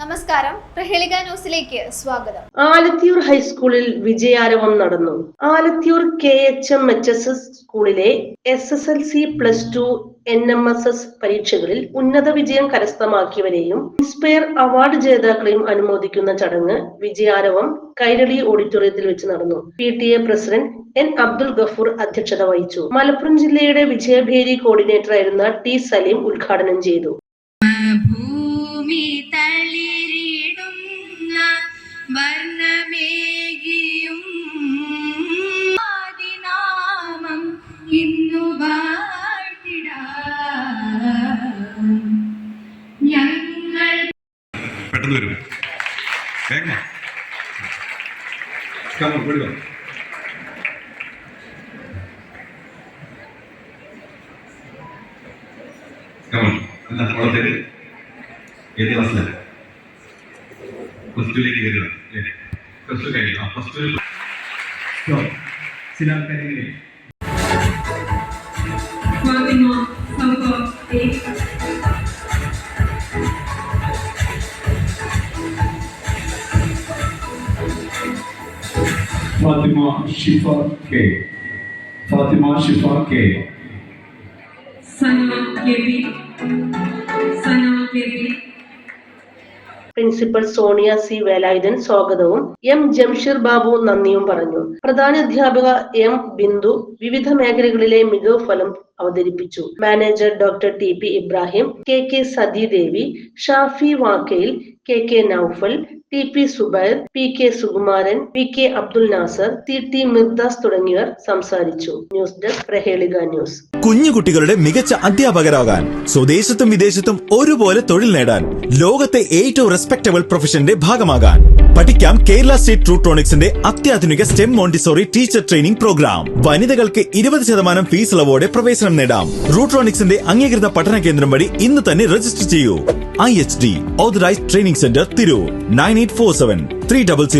നമസ്കാരം. പ്രഹേളിക ന്യൂസിലേക്ക് സ്വാഗതം. ആലത്തിയൂർ ഹൈസ്കൂളിൽ വിജയാരവം നടന്നു. Alathiyur K H M H S S സ്കൂളിലെ S S L C plus two N M M S പരീക്ഷകളിൽ ഉന്നത വിജയം കരസ്ഥമാക്കിയവരെയും ഇൻസ്പയർ അവാർഡ് ജേതാക്കളെയും അനുമോദിക്കുന്ന ചടങ്ങ് വിജയാരവം കൈരളി ഓഡിറ്റോറിയത്തിൽ വെച്ച് നടന്നു. P T A president N Abdul Gafoor അധ്യക്ഷത വഹിച്ചു. മലപ്പുറം ജില്ലയുടെ വിജയഭേരി കോർഡിനേറ്റർ ആയിരുന്ന ടി സലീം ഉദ്ഘാടനം ചെയ്തു. ഭൂമി തളിരിടുന്ന വർണമേകിയും ആദിനാമം ഇന്നു ഞങ്ങൾ പെട്ടെന്ന് വരും. വേഗം വാ. Come on, ഓടി വാ. Come on. എന്താ മോളെ പേര് ഏത് ക്ലാസ്സിലാണ് പ്ലസ് ടുവിലേക്ക് കയറുക അല്ലേ പ്ലസ് ടു കഴിഞ്ഞു ആ പ്ലസ് ടു ചില ആൾക്കാരിങ്ങനെ Fathima സൗഫ A Fathima Shifa K Principal Sonia C Velayudhan സ്വാഗതവും. എം ജംഷീർ ബാബു നന്ദിയും പറഞ്ഞു. പ്രധാന അധ്യാപക എം ബിന്ദു. വിവിധ മേഖലകളിലെ മികവ് ഫലം അവതരിപ്പിച്ചു. Manager doctor T P Ibrahim K K Sathidevi Shafi Vakkayil K K Noufal T P Subair P K Sukumaran P K Abdul Nasar T T Mirdas തുടങ്ങിയവർ സംസാരിച്ചു. News desk Prahelika news. കുഞ്ഞുകുട്ടികളുടെ മികച്ച അധ്യാപകരാകാൻ സ്വദേശത്തും വിദേശത്തും ഒരുപോലെ തൊഴിൽ നേടാൻ ലോകത്തെ ഏറ്റവും റെസ്പെക്ടബിൾ പ്രൊഫഷന്റെ ഭാഗമാകാൻ. പഠിക്കാം കേരള സ്റ്റേറ്റ് ട്രൂട്രോണിക്സിന്റെ അത്യാധുനിക STEM Montessori teacher training programme വനിതകൾക്ക് ഇരുപത് ശതമാനം ഫീസ് ഇളവോടെ പ്രവേശനം നേടാം. റൂട്രോണിക്സിന്റെ അംഗീകൃത പഠന കേന്ദ്രം വഴി ഇന്ന് തന്നെ രജിസ്റ്റർ ചെയ്യൂ. I H D authorised training centre Tirur. Nine eight four seven three double